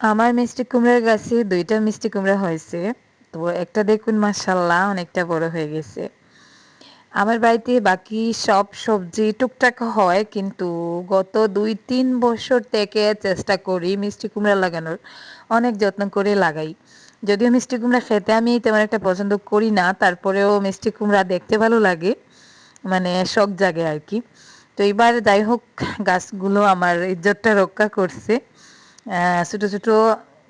আমার মিষ্টি কুমড়ার গাছে দুইটা মিষ্টি কুমড়া হয়েছে। তো একটা দেখুন মাসাল্লাহ অনেকটা বড় হয়ে গেছে। আমার বাড়িতে বাকি সব সবজি টুকটাক হয়, কিন্তু গত দুই, তিন বছর থেকে চেষ্টা করি মিষ্টি কুমড়া লাগানোর। অনেক যত্ন করে লাগাই। যদিও মিষ্টি কুমড়া খেতে আমি তেমন একটা পছন্দ করি না, তারপরেও মিষ্টি কুমড়া দেখতে ভালো লাগে মানে শখ জাগে আর কি। তো এবার যাই হোক, গাছগুলো আমার ইজ্জতটা রক্ষা করছে। ছোটো ছোটো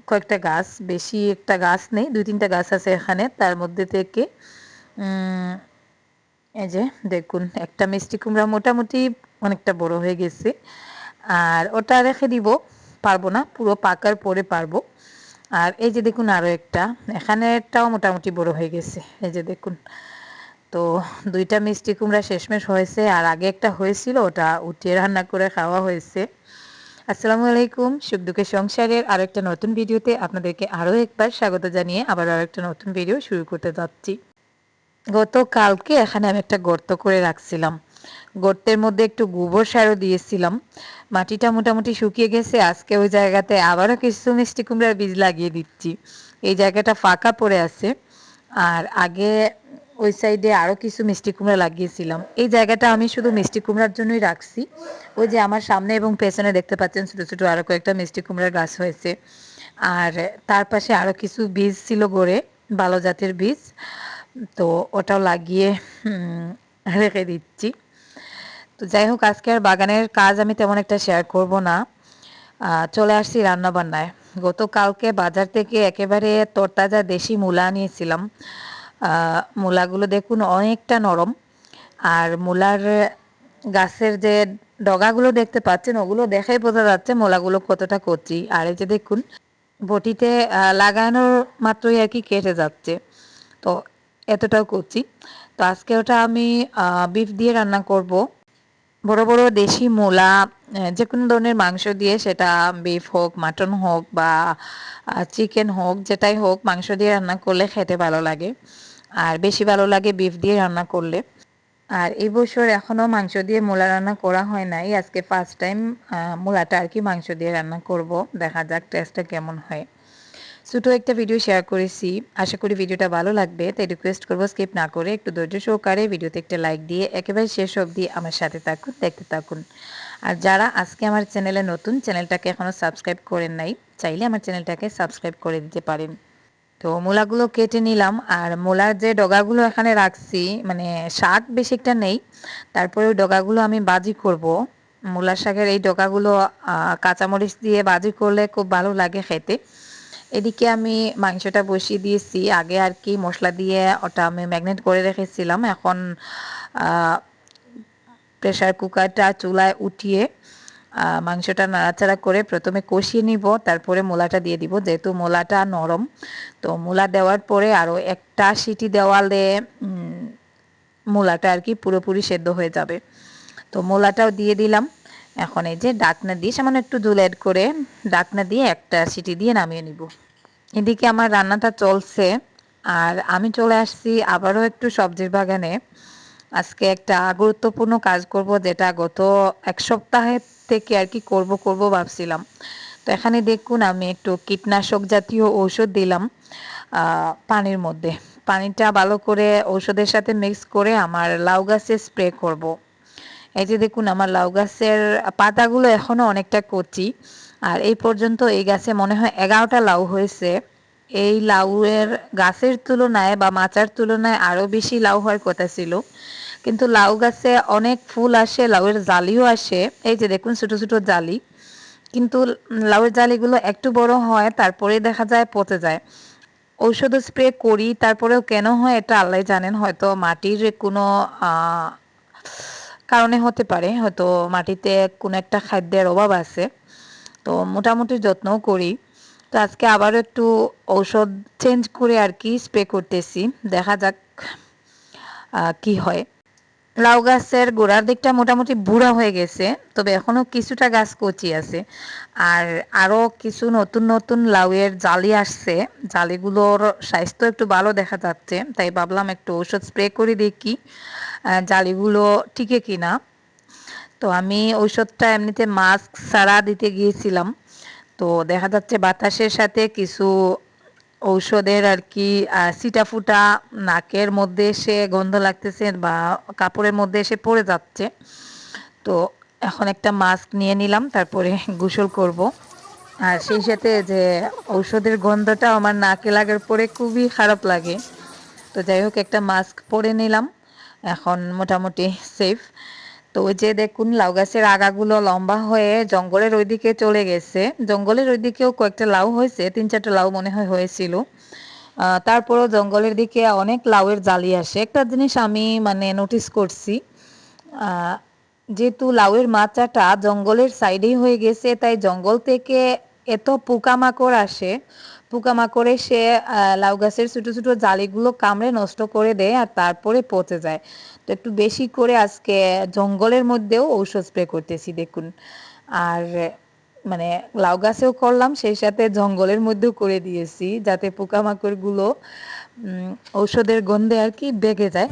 কয়েকটা গাছ, বেশি একটা গাছ নেই, দুই তিনটা গাছ আছে এখানে, তার মধ্যে থেকে এই যে দেখুন, একটা মিষ্টি কুমড়া মোটামুটি অনেকটা বড় হয়ে গেছে। আর ওটা রেখে দিব, পারব না, পুরো পাকার পরে পারব। আর এই যে দেখুন আরও একটা এখানেটাও মোটামুটি বড় হয়ে গেছে, এই যে দেখুন। তো দুইটা মিষ্টি কুমড়া শেষমেশ হয়েছে, আর আগে একটা হয়েছিল, ওটা উঠিয়ে রান্না করে খাওয়া হয়েছে। আসসালামু আলাইকুম। সুখ সংসারের আরও একটা নতুন ভিডিওতে আপনাদেরকে আরও একবার স্বাগত জানিয়ে আবার আরও একটা নতুন ভিডিও শুরু করতে যাচ্ছি। গতকালকে এখানে আমি একটা গর্ত করে রাখছিলাম। গর্তের মধ্যে একটু গোবর সারও দিয়েছিলাম। মাটিটা মোটামুটি শুকিয়ে গেছে। আজকে ওই জায়গাতে আবারও কিছু মিষ্টি কুমড়ার বীজ লাগিয়ে দিচ্ছি। এই জায়গাটা ফাঁকা পড়ে আছে। আর আগে ওই সাইডে আরও কিছু মিষ্টি কুমড়া লাগিয়েছিলাম। এই জায়গাটা আমি শুধু মিষ্টি কুমড়ার জন্যই রাখছি। ওই যে আমার সামনে এবং পেছনে দেখতে পাচ্ছেন ছোটো ছোটো আরও কয়েকটা মিষ্টি কুমড়ার গাছ হয়েছে। আর তার পাশে আরও কিছু বীজ ছিল গড়ে ভালো জাতের বীজ। তো ওটাও লাগিয়ে রেখে দিচ্ছি। তো যাই হোক, আজকে আর বাগানের কাজ আমি তেমন একটা শেয়ার করব না। চলে আসছি রান্নাবান্নায়। গতকালকে বাজার থেকে একেবারে তরতাজা দেশি মূলা নিয়েছিলাম মূলাগুলো দেখুন অনেকটা নরম। আর মূলার গাছের যে ডগাগুলো দেখতে পাচ্ছেন, ওগুলো দেখাই বোঝা যাচ্ছে মূলাগুলো কতটা কচি। আর এই যে দেখুন, বটিতে লাগানোর মাত্রই আর কি কেটে যাচ্ছে। তো এতটাও কচি। তো আজকে ওটা আমি বিফ দিয়ে রান্না করব। বড় বড় দেশি মূলা যে কোনো ধরনের মাংস দিয়ে সেটা বিফ হোক মাটন হোক বা চিকেন হোক, যেটাই হোক, মাংস দিয়ে রান্না করলে খেতে ভালো লাগে। আর বেশি ভালো লাগে বিফ দিয়ে রান্না করলে। আর এই বছর এখনও মাংস দিয়ে মূলা রান্না করা হয় নাই। আজকে ফার্স্ট টাইম মূলাটা আর কি মাংস দিয়ে রান্না করব। দেখা যাক টেস্টটা কেমন হয়। ছোটো একটা ভিডিও শেয়ার করেছি। আশা করি ভিডিওটা ভালো লাগবে, তাই রিকোয়েস্ট করব স্কিপ না করে একটু ধৈর্য সহকারে ভিডিওতে একটা লাইক দিয়ে একেবারে শেষ অবধি আমার সাথে থাকুন, দেখতে থাকুন। আর যারা আজকে আমার চ্যানেলে নতুন চ্যানেলটাকে এখনও সাবস্ক্রাইব করেন নাই, চাইলে আমার চ্যানেলটাকে সাবস্ক্রাইব করে দিতে পারেন। তো মূলাগুলো কেটে নিলাম, আর মূলার যে ডগাগুলো এখানে রাখছি মানে শাক বেশি একটা নেই, তারপরে ওই ডগাগুলো আমি বাজি করব। মূলার শাকের এই ডগাগুলো কাঁচামরিচ দিয়ে বাজি করলে খুব ভালো লাগে খেতে। এদিকে আমি মাংসটা বসিয়ে দিয়েছি। আগে আর কি মশলা দিয়ে ওটা আমি ম্যাগনেট করে রেখেছিলাম। এখন প্রেশার কুকারটা চুলায় উঠিয়ে মাংসটা নাড়াচাড়া করে প্রথমে কষিয়ে নিব। তারপরে মোলাটা দিয়ে দিব। যেহেতু মোলাটা নরম, তো মোলা দেওয়ার পরে আরও একটা সিটি দেওয়ালে মূলাটা আর কি পুরোপুরি সেদ্ধ হয়ে যাবে। তো মোলাটাও দিয়ে দিলাম। এখন এই যে ডাকনা দিয়ে সামান্য একটু জুল অ্যাড করে ডাকনা দিয়ে একটা সিটি দিয়ে নামিয়ে নিব। এদিকে আমার রান্নাটা চলছে আর আমি চলে আসছি আবারও একটু সবজির বাগানে। আজকে একটা গুরুত্বপূর্ণ কাজ করব যেটা গত এক সপ্তাহের থেকে আর কি করব করব ভাবছিলাম। তো এখানে দেখুন আমি একটু কীটনাশক জাতীয় ঔষধ দিলাম পানির মধ্যে। পানিটা ভালো করে ঔষধের সাথে মিক্স করে আমার লাউ গাছে স্প্রে করব। এই যে দেখুন, আমার লাউ গাছের পাতাগুলো এখনও অনেকটা কচি। আর এই পর্যন্ত এই গাছে মনে হয় এগারোটা লাউ হয়েছে। এই লাউয়ের গাছের তুলনায় বা মাচার তুলনায় আরও বেশি লাউ হওয়ার কথা ছিল। কিন্তু লাউ গাছে অনেক ফুল আসে, লাউয়ের জালিও আসে। এই যে দেখুন, ছোট ছোট জালি। কিন্তু লাউয়ের জালিগুলো একটু বড় হয়, তারপরে দেখা যায় পচে যায়। ঔষধ স্প্রে করি, তারপরেও কেন হয় এটা আল্লাহ জানেন। হয়তো মাটির কোনো কারণে হতে পারে, হয়তো মাটিতে কোনো একটা খাদ্যের অভাব আছে। তো মোটামুটি যত্নও করি। তো আজকে আবার একটু ঔষধ চেঞ্জ করে আর কি স্প্রে করতেছি, দেখা যাক কি হয়। লাউ গাছের গোড়ার দিকটা মোটামুটি বুড়া হয়ে গেছে, তবে এখনও কিছুটা গাছ কচি আছে। আর আরও কিছু নতুন নতুন লাউয়ের জালি আসছে, জালিগুলোর স্বাস্থ্য একটু ভালো দেখা যাচ্ছে, তাই ভাবলাম একটু ঔষধ স্প্রে করে দেখি। জালিগুলো টিকে কিনা। তো আমি ঔষধটা এমনিতে মাস্ক ছাড়া দিতে গিয়েছিলাম। তো দেখা যাচ্ছে বাতাসের সাথে কিছু ঔষধের আর কি সিটাফুটা নাকের মধ্যে এসে গন্ধ লাগতেছে বা কাপড়ের মধ্যে এসে পড়ে যাচ্ছে। তো এখন একটা মাস্ক নিয়ে নিলাম, তারপরে গোসল করব। আর সেই সাথে যে ঔষধের গন্ধটা আমার নাকে লাগার পরে খুবই খারাপ লাগে। তো যাই হোক, একটা মাস্ক পরে নিলাম। এখন মোটামুটি সেফ তো ওই যে দেখুন, লাউ গাছের আগাগুলো লম্বা হয়ে জঙ্গলের ওইদিকে চলে গেছে। জঙ্গলের ওইদিকেও কয়েকটা লাউ হয়েছে, তিন চারটা লাউ মনে হয় হয়েছিল। তারপরও জঙ্গলের দিকে অনেক লাউয়ের জালি আসে। একটা জিনিস আমি মানে নোটিস করছি যেহেতু লাউয়ের মাচাটা জঙ্গলের সাইডেই হয়ে গেছে, তাই জঙ্গল থেকে এত পোকামাকড় আসে পোকামাকড় এসে লাউ গাছের ছোট ছোট জালিগুলো কামড়ে নষ্ট করে দেয় আর তারপরে পচে যায়। তো একটু বেশি করে আজকে জঙ্গলের মধ্যেও ঔষধ স্প্রে করতেছি, দেখুন। আর মানে লাউ গাছেও করলাম, সেই সাথে জঙ্গলের মধ্যেও করে দিয়েছি, যাতে পোকামাকড়গুলো ঔষধের গন্ধে আর কি বেগে যায়।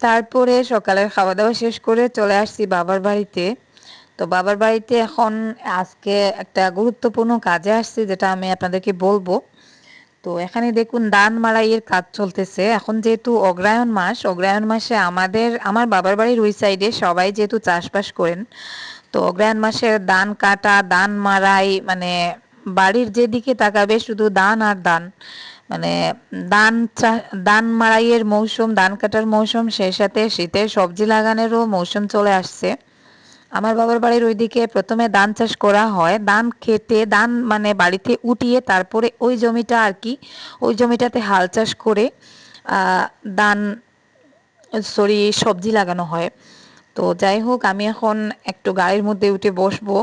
তারপরে সকালের খাওয়া দাওয়া শেষ করে চলে আসছি বাবার বাড়িতে। তো বাবার বাড়িতে এখন আজকে একটা গুরুত্বপূর্ণ কাজে আসছি যেটা আমি আপনাদেরকে বলব। তো এখানে দেখুন দান মারাইয়ের কাজ চলতেছে। এখন যেহেতু অগ্রায়ণ মাস, অগ্রায়ণ মাসে আমাদের, আমার বাবার বাড়ির ওই সাইডে সবাই যেহেতু চাষবাস করেন, তো অগ্রায়ণ মাসে দান কাটা দান মারাই মানে বাড়ির যেদিকে তাকাবে শুধু দান আর দান মানে ধান ধান মারাইয়ের মৌসুম, ধান কাটার মৌসুম, সেই সাথে শীতের সবজি লাগানোরও মৌসুম চলে আসছে। আমার বাবার বাড়ির ওইদিকে প্রথমে ধান চাষ করা হয়। ধান খেতে ধান মানে বাড়িতে উঠিয়ে তারপরে ওই জমিটা আর কি, ওই জমিটাতে হাল চাষ করে ধান, সরি, সবজি লাগানো হয়। তো যাই হোক, আমি এখন একটু গাড়ির মধ্যে উঠে বসবো।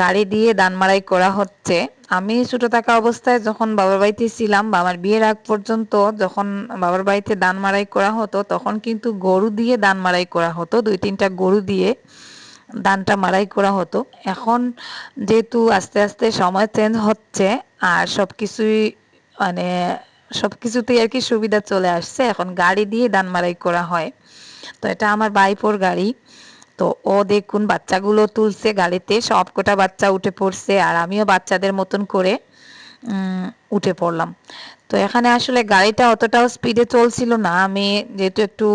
গাড়ি দিয়ে দান মারাই করা হচ্ছে। আমি ছোট থাকা অবস্থায় যখন বাবার বাড়িতে ছিলাম আমার বিয়ের আগ পর্যন্ত যখন বাবার বাড়িতে দান মারাই করা হতো, তখন কিন্তু গরু দিয়ে দান মারাই করা হতো। দুই তিনটা গরু দিয়ে দানটা মারাই করা হতো। এখন যেহেতু আস্তে আস্তে সময় চেঞ্জ হচ্ছে, আর সব কিছুই মানে সব কিছুতেই আর কি সুবিধা চলে আসছে, এখন গাড়ি দিয়ে দান মারাই করা হয়। তো এটা আমার বাইপোর গাড়ি। তো ও দেখুন বাচ্চাগুলো তুলছে গাড়িতে, সব কটা বাচ্চা উঠে পড়ছে আর আমিও বাচ্চাদের মতন করে উঠে পড়লাম। তো এখানে আসলে গাড়িটা অতটাও স্পিডে চলছিল না। আমি যেহেতু একটু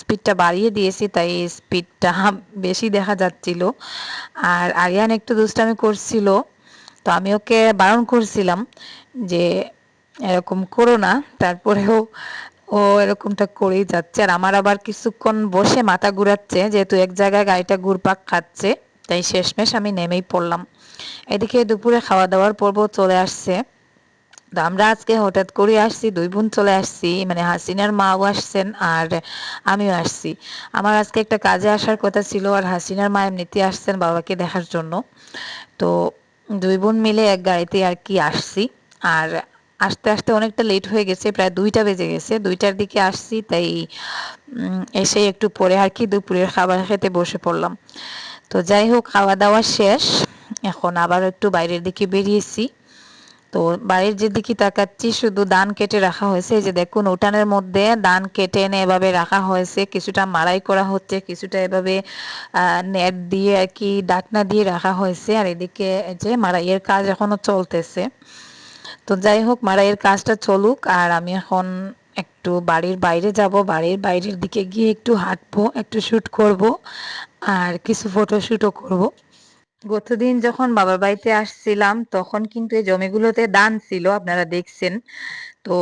স্পিডটা বাড়িয়ে দিয়েছি, তাই স্পিডটা বেশি দেখা যাচ্ছিল। আর আরিয়ান একটু দুষ্টামি করছিল, তো আমি ওকে বারণ করছিলাম যে, এরকম করো না। তারপরেও ও এরকমটা করেই যাচ্ছে। আর আমার আবার কিছুক্ষণ বসে মাথা ঘুরাচ্ছে, যেহেতু এক জায়গায় গাড়িটা ঘুরপাক খাচ্ছে, তাই শেষমেশ আমি নেমেই পড়লাম। এদিকে দুপুরে খাওয়া দাওয়ার পর্ব চলে আসছে। তো আমরা আজকে হঠাৎ করে আসছি, দুই বোন চলে আসছি মানে হাসিনার মাও আসছেন আর আমিও আসছি। আমার আজকে একটা কাজে আসার কথা ছিল আর হাসিনার মা এমনিতে আসছেন বাবাকে দেখার জন্য। তো দুই বোন মিলে এক গাড়িতে আর কি আসছি। আর আসতে আসতে অনেকটা লেট হয়ে গেছে, প্রায় দুইটা বেজে গেছে। দুইটার দিকে আসছি, তাই এসে একটু পরে আর কি দুপুরের খাবার খেতে বসে পড়লাম। তো যাই হোক খাওয়া দাওয়া শেষ। এখন আবার একটু বাইরের দিকে বেরিয়েছি। তো বাড়ির যেদিকে তাকাচ্ছি, শুধু দান কেটে রাখা হয়েছে। যে দেখুন, উঠানের মধ্যে দান কেটে এনে এভাবে রাখা হয়েছে। কিছুটা মারাই করা হচ্ছে, কিছুটা এভাবে নেট দিয়ে আর কি, ডাকনা দিয়ে রাখা হয়েছে। আর এদিকে যে মারাইয়ের কাজ এখনও চলতেছে। তো যাই হোক, মারাইয়ের কাজটা চলুক, আর আমি এখন একটু বাড়ির বাইরে যাব। বাড়ির বাইরের দিকে গিয়ে একটু হাঁটবো, একটু শ্যুট করব, আর কিছু ফটোশ্যুটও করব। গতদিন যখন বাবার বাড়িতে আসছিলাম, তখন কিন্তু এই জমিগুলোতে দান ছিল, আপনারা দেখছেন। তো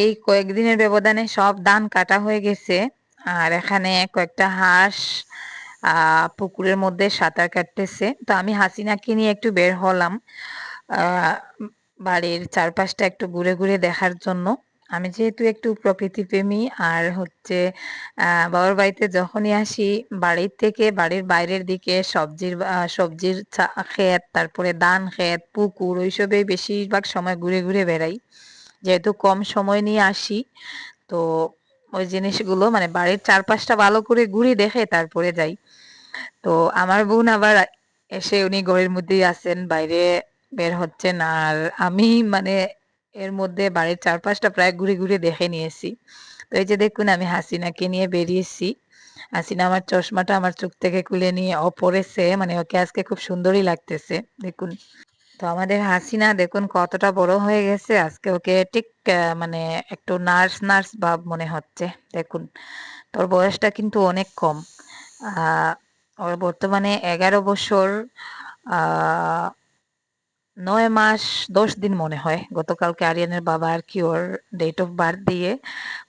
এই কয়েকদিনের ব্যবধানে সব দান কাটা হয়ে গেছে, আর এখানে কয়েকটা হাঁস পুকুরের মধ্যে সাঁতার কাটতেছে। তো আমি হাসিনাকে নিয়ে একটু বের হলাম। বাড়ির চারপাশটা একটু ঘুরে ঘুরে দেখার জন্য। আমি যেহেতু একটু প্রকৃতিপ্রেমী আর হচ্ছে বাবার বাড়িতে যখনই আসি, বাড়ির থেকে বাড়ির বাইরের দিকে সবজির সবজির ক্ষেত, তারপরে ধান ক্ষেত, পুকুর ওইসবে বেশিরভাগ সময় ঘুরে ঘুরে বেড়াই। যেহেতু কম সময় নিয়ে আসি, তো ওই জিনিসগুলো মানে বাড়ির চারপাশটা ভালো করে ঘুরে দেখে তারপরে যাই। তো আমার বোন আবার এসে উনি ঘরের মধ্যেই আছেন, বাইরে বের হচ্ছেন আর আমি মানে এর মধ্যে বাড়ির চারপাশটা প্রায় ঘুরে ঘুরে দেখে নিয়েছি। তো এই যে দেখুন, আমি হাসিনাকে নিয়ে বেরিয়েছি। হাসিনা আমার চশমাটা আমার চোখ থেকে খুলে নিয়ে ও পড়েছে মানে ওকে আজকে খুব সুন্দরই লাগতেছে, দেখুন। তো আমাদের হাসিনা দেখুন কতটা বড় হয়ে গেছে, আজকে ওকে ঠিক মানে একটু নার্স নার্স ভাব মনে হচ্ছে, দেখুন। তোর বয়সটা কিন্তু অনেক কম। ওর বর্তমানে এগারো বছর নয় মাস দশ দিন মনে হয় গতকালকে আরিয়ানের বাবা আর কি ওর ডেট অফ বার্থ দিয়ে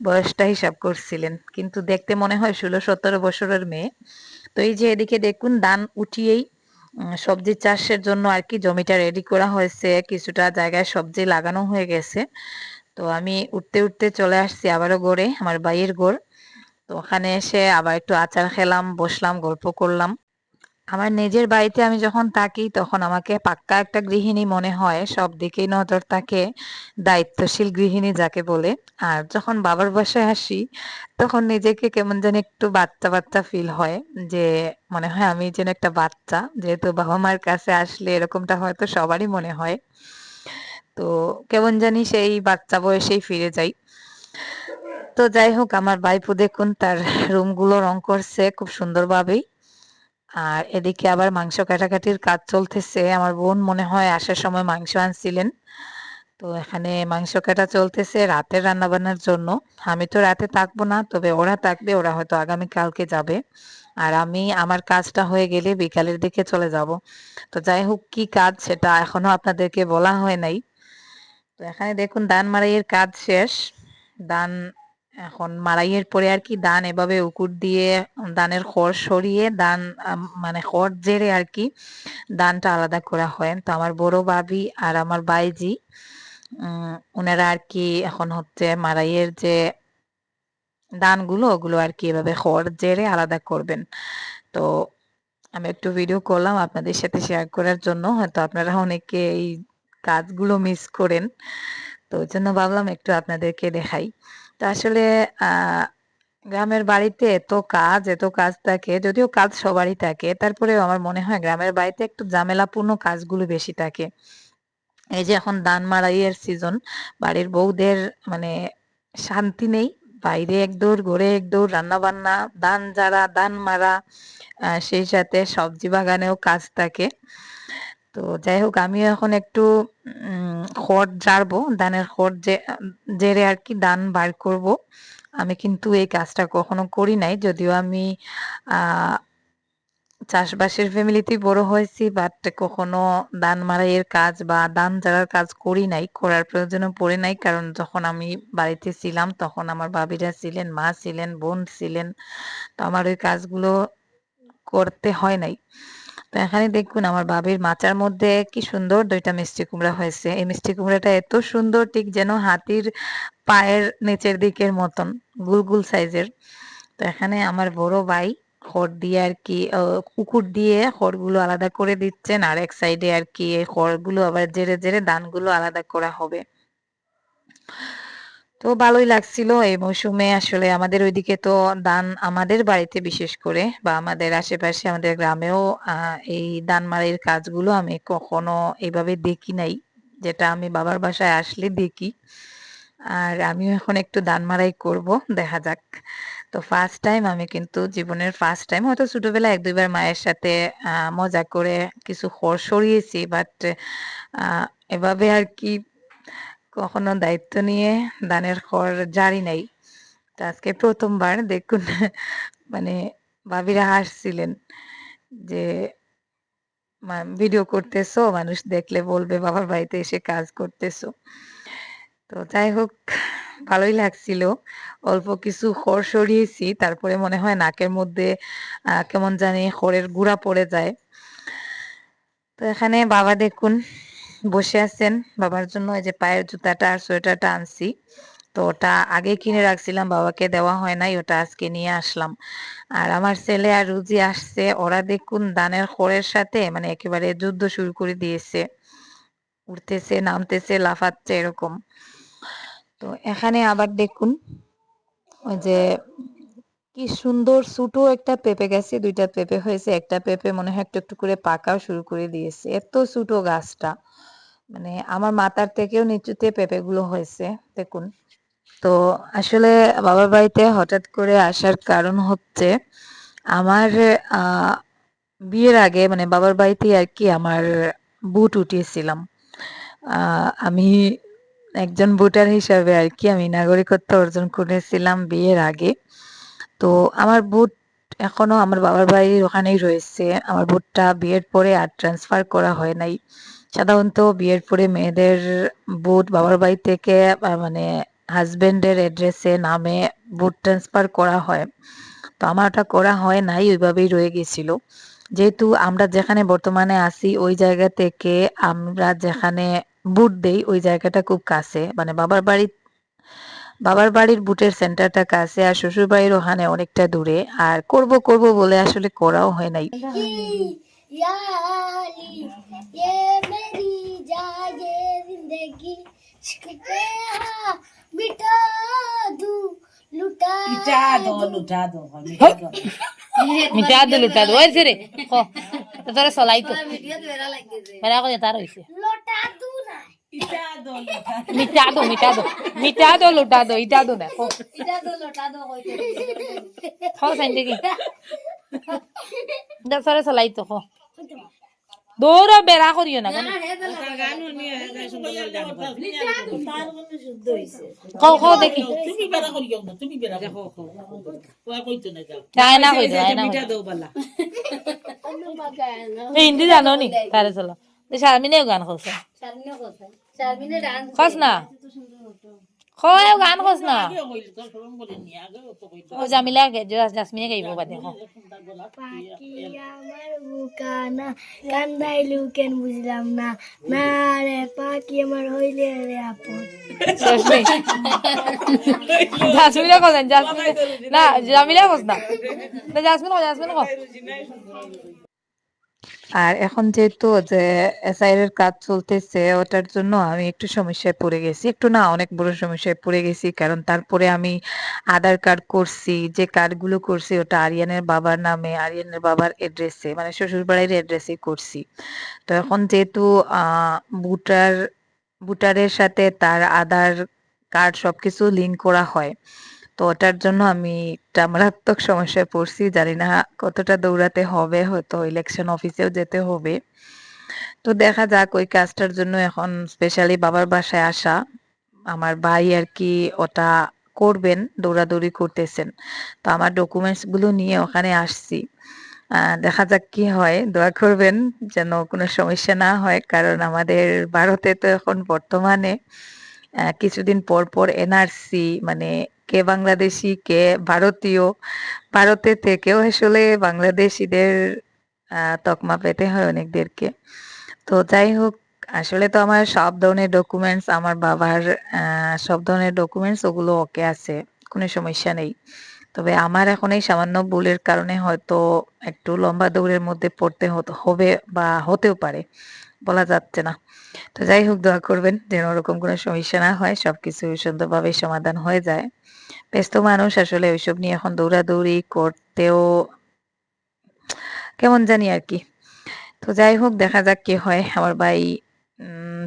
বয়সটা হিসাব করছিলেন। কিন্তু দেখতে মনে হয় ষোলো সতেরো বছরের মেয়ে। তো এই যে এদিকে দেখুন দান উঠিয়েই সবজি চাষের জন্য আর কি জমিটা রেডি করা হয়েছে। কিছুটা জায়গায় সবজি লাগানো হয়ে গেছে। তো আমি উঠতে উঠতে চলে আসছি আবারও গড়ে, আমার বাইয়ের গড়। তো ওখানে এসে আবার একটু আচার খেলাম, বসলাম, গল্প করলাম। আমার নিজের বাড়িতে আমি যখন থাকি, তখন আমাকে পাক্কা একটা গৃহিণী মনে হয়। সব দিকেই নজর থাকে দায়িত্বশীল গৃহিণী যাকে বলে। আর যখন বাবার বাসায় আসি, তখন নিজেকে কেমন যেন একটু বাচ্চা বাচ্চা ফিল হয় যে, মনে হয় আমি যেন একটা বাচ্চা। যেহেতু বাবা মার কাছে আসলে এরকমটা হয়তো সবারই মনে হয়। তো কেমন জানি সেই বাচ্চা বয়সেই ফিরে যাই। তো যাই হোক, আমার বাইপু দেখুন, তার রুমগুলো রং করছে খুব সুন্দরভাবেই। আর এদিকে আবার মাংস কাটাকাটির কাজ চলতেছে। আমার বোন মনে হয় আসার সময় মাংস আনছিলেন। তো এখানে মাংস কাটা চলতেছে রাতের রান্না বান্নার জন্য। আমি তো রাতে থাকব না, তবে ওরা থাকবে, ওরা হয়তো আগামী কালকে যাবে। আর আমি আমার কাজটা হয়ে গেলে বিকালের দিকে চলে যাব। তো যাই হোক, কি কাজ সেটা এখনও আপনাদেরকে বলা হয় নাই। তো এখানে দেখুন, দান মারাইয়ের কাজ শেষ। দান এখন মারাইয়ের পরে আর কি দান এভাবে উকুর দিয়ে, দানের খড় সরিয়ে, দান মানে খড় জেরে আর কি দানটা আলাদা করা হয়। তো আমার বড় বাবি আর আমার বাইজি ওনারা আর কি এখন হচ্ছে মারাইয়ের যে দানগুলো, ওগুলো আর কি এভাবে খড় জেরে আলাদা করবেন। তো আমি একটু ভিডিও করলাম আপনাদের সাথে শেয়ার করার জন্য, হয়তো আপনারা অনেকে এই কাজগুলো মিস করেন। তো ওই জন্য ভাবলাম একটু আপনাদেরকে দেখাই। তো আসলে গ্রামের বাড়িতে এত কাজ এত কাজ থাকে, যদিও কাজ সবারই থাকে, তারপরেও আমার মনে হয় গ্রামের বাড়িতে একটু ঝামেলাপূর্ণ কাজগুলো বেশি থাকে। এই যে এখন দান মারাইয়ের সিজন বাড়ির বউদের মানে শান্তি নেই, বাইরে এক দৌড়, ঘরে এক দৌড় রান্না বান্না দান যারা দান মারা সেই সাথে সবজি বাগানেও কাজ থাকে। তো যাই হোক আমিও এখন একটু খড় জারবো, ধানের খড় জেরে আর কি ধান বার করব। আমি কিন্তু এই কাজটা কখনো করি নাই, যদিও আমি চাষবাসের ফ্যামিলিতেই বড় হয়েছি বাট কখনো দান মারাইয়ের কাজ বা দান জারার কাজ করি নাই, করার প্রয়োজনও পড়ে নাই, কারণ যখন আমি বাড়িতে ছিলাম, তখন আমার বাবিরা ছিলেন, মা ছিলেন, বোন ছিলেন, তো আমার ওই কাজগুলো করতে হয় নাই। তো এখানে দেখুন, আমার বাবির মাচার মধ্যে কি সুন্দর দুইটা মিষ্টি কুমড়া হয়েছে। এই মিষ্টি কুমড়াটা এত সুন্দর, ঠিক যেন হাতির পায়ের নিচের দিকের মতন গুলগুল সাইজের। তো এখানে আমার বড় ভাই খড় দিয়ে আর কি কুকুর দিয়ে খড়গুলো আলাদা করে দিচ্ছেন, আর এক সাইডে আর কি খড়গুলো আবার জেরে জেরে দানগুলো আলাদা করা হবে। তো ভালোই লাগছিল এই মৌসুমে। আসলে আমাদের ওইদিকে তো দান আমাদের বাড়িতে বিশেষ করে বা আমাদের আশেপাশে আমাদের গ্রামেও এই দান মারির কাজগুলো আমি কখনো এইভাবে দেখি নাই। যেটা আমি বাবার বাসায় আসলে দেখি। আর আমিও এখন একটু দান মারাই করব, দেখা যাক। তো ফার্স্ট টাইম আমি কিন্তু জীবনের ফার্স্ট টাইম হয়তো ছোটবেলায় এক দুইবার মায়ের সাথে মজা করে কিছু খড় সরিয়েছি বাট এভাবে আর কি কখনো দায়িত্ব নিয়ে দানের খড় জারি নাই। তো আজকে প্রথমবার দেখুন মানে ভাবিরা হাসছিলেন যে ভিডিও করতেছো? মানুষ দেখলে বলবে, বাবার বাড়িতে এসে কাজ করতেছো। তো যাই হোক, ভালোই লাগছিল। অল্প কিছু খড় সরিয়েছি, তারপরে মনে হয় নাকের মধ্যে কেমন জানি খড়ের গুঁড়া পড়ে যায়। তো এখানে বাবা দেখুন বসে আছেন বাবার জন্য, এই যে পায়ের জুতাটা আর সোয়েটারটা আনছি। তো ওটা আগে কিনে রাখছিলাম, বাবাকে দেওয়া হয় নাই, ওটা আজকে নিয়ে আসলাম। আর আমার ছেলে আর রুজি আসছে, ওরা দেখুন দানের খড়ের সাথে মানে একেবারে যুদ্ধ শুরু করে দিয়েছে। উঠতেছে নামতেছে, লাফাচ্ছে, এরকম। তো এখানে আবার দেখুন, ওই যে কি সুন্দর ছোটো একটা পেঁপে গেছে, দুইটা পেঁপে হয়েছে, একটা পেঁপে মনে হয় একটু একটু করে পাকাও শুরু করে দিয়েছে। এত ছোটো গাছটা। মানে আমার মাথার থেকেও নিচুতে পেঁপেগুলো হয়েছে, দেখুন। তো আসলে বাবার বাড়িতে হঠাৎ করে আসার কারণ হচ্ছে, আমার বিয়ের আগে মানে বাবার বাড়িতে আর কি আমার বুট উঠিয়েছিলাম। আমি একজন ভোটার হিসাবে আর কি আমি নাগরিকত্ব অর্জন করেছিলাম বিয়ের আগে। তো আমার বুট এখনও আমার বাবার বাড়ির ওখানেই রয়েছে। আমার বুটটা বিয়ের পরে আর ট্রান্সফার করা হয় নাই। সাধারণত বিয়ের পরে মেয়েদের বুট বাবার বাড়ি থেকে মানে হাজবেন্ডের অ্যাড্রেসে নামে বুট ট্রান্সফার করা হয়। তো আমার ওটা করা হয় নাই, ওইভাবেই রয়ে গেছিল। যেহেতু আমরা যেখানে বর্তমানে আছি, ওই জায়গা থেকে আমরা যেখানে বুট দেই, ওই জায়গাটা খুব কাছে। মানে বাবার বাড়ি বাবার বাড়ির বুটের সেন্টারটা কাছে আর শ্বশুর বাড়ির ওখানে অনেকটা দূরে। আর করব করব বলে আসলে করাও হয় নাই। দো লুটা দো ওই রে তোরে চলাই তো। করে তার হইছে। মিঠা দো মিঠা দো মিঠা দো লুটা দো ইটা দো না খো সাইন দেখি সরে চলাই তো খো দৌড় বেড়া করিও না দেখি তুমি বেড়া করি না তুমি বেড়া দেখো কই কইতো না যাও চায় না কই যায় না মিঠা দাও বালা হিন্দি জানো নি তারে চলো শারমিনেও গান করছে খস না গান খস না। আগে কইল তো শরম করে নি আগে তো কইতো ও জামিলা জাসমিনে গাইব বাদে দেখো পাখি আমার বুকানা কান্দাই লুকেন বুঝলাম না। না রে পাখি আমার হইলে রে আপন। জাসমিনে। কছেন জাসমিনে না জামিলা কস না। জাসমিন কো জাসমিন কো আর এখন যেহেতু যে এসআইআর এর কাজ চলতেছে, ওটার জন্য আমি একটু সমস্যায় পড়ে গেছি। একটু না অনেক বড় সমস্যায় পড়ে গেছি, কারণ তারপরে আমি আধার কার্ড করছি, যে কার্ডগুলো করছি ওটা আরিয়ানের বাবার নামে, আরিয়ানের বাবার এড্রেসে মানে শ্বশুর বাড়ির এড্রেসে করছি। তো এখন যেহেতু ভোটার, ভোটারের সাথে তার আধার কার্ড সবকিছু লিঙ্ক করা হয় তো ওটার জন্য আমি একটা মারাত্মক সমস্যায় পড়ছি, জানি না কতটা দৌড়াতে হবে, হয়তো ইলেকশন অফিসেও যেতে হবে। তো দেখা যাক, ওই কাজটার জন্য এখন স্পেশালি বাবার বাসায় আসা। আমার ভাই আর কি ওটা করবেন, দৌড়াদৌড়ি করতেছেন। তো আমার ডকুমেন্টসগুলো নিয়ে ওখানে আসছি। দেখা যাক কি হয়, দোয়া করবেন যেন কোনো সমস্যা না হয়, কারণ আমাদের ভারতে তো এখন বর্তমানে কিছুদিন পর পর এনআরসি মানে কে বাংলাদেশি, কে ভারতীয়, ভারতে থেকেও আসলে বাংলাদেশিদের তকমা পেতে হয় অনেকদেরকে। তো যাই হোক, আসলে তো আমার সব ধরনের ডকুমেন্টস আমার বাবার সব ধরনের ডকুমেন্টস ওগুলো ওকে আছে, কোনো সমস্যা নেই। তবে আমার এখন এই সামান্য ভুলের কারণে হয়তো একটু লম্বা দৌড়ের মধ্যে পড়তে হবে বা হতেও পারে, বলা যাচ্ছে না। তো যাই হোক, দোয়া করবেন যেন ওরকম কোনো সমস্যা না হয়, সবকিছু সুন্দরভাবে সমাধান হয়ে যায়। ব্যস্ত মানুষ, আসলে ওইসব নিয়ে এখন দৌড়াদৌড়ি করতেও কেমন জানি আর কি। তো যাই হোক, দেখা যাক কি হয়। আমার ভাই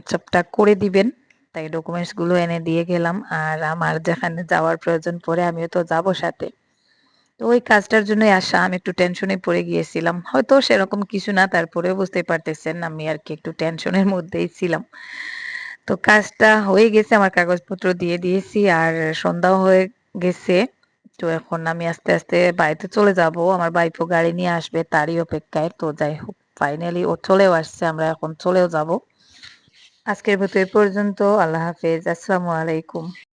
সবটা করে দিবেন। তাই ডকুমেন্টসগুলো এনে দিয়ে গেলাম। আর আমার যেখানে যাওয়ার প্রয়োজন পড়ে, আমিও তো যাব সাথে। তো ওই কাজটার জন্যই আসা। আমি একটু টেনশনে পড়ে গিয়েছিলাম। হয়তো সেরকম কিছু না, তারপরেও বুঝতে পারতেছেন আমি আর কি একটু টেনশনের মধ্যেই ছিলাম। তো কাজটা হয়ে গেছে। আমার কাগজপত্র দিয়ে দিয়েছি। আর সন্ধ্যাও হয়ে গেছে। তো এখন আমি আস্তে আস্তে বাড়িতে চলে যাব। আমার বাইপো গাড়ি নিয়ে আসবে, তারই অপেক্ষায়। তো যাই হোক ফাইনালি ও চলেও আসছে, আমরা এখন চলেও যাব। আজকের মতো এ পর্যন্ত, আল্লাহ হাফেজ, আসসালামু আলাইকুম।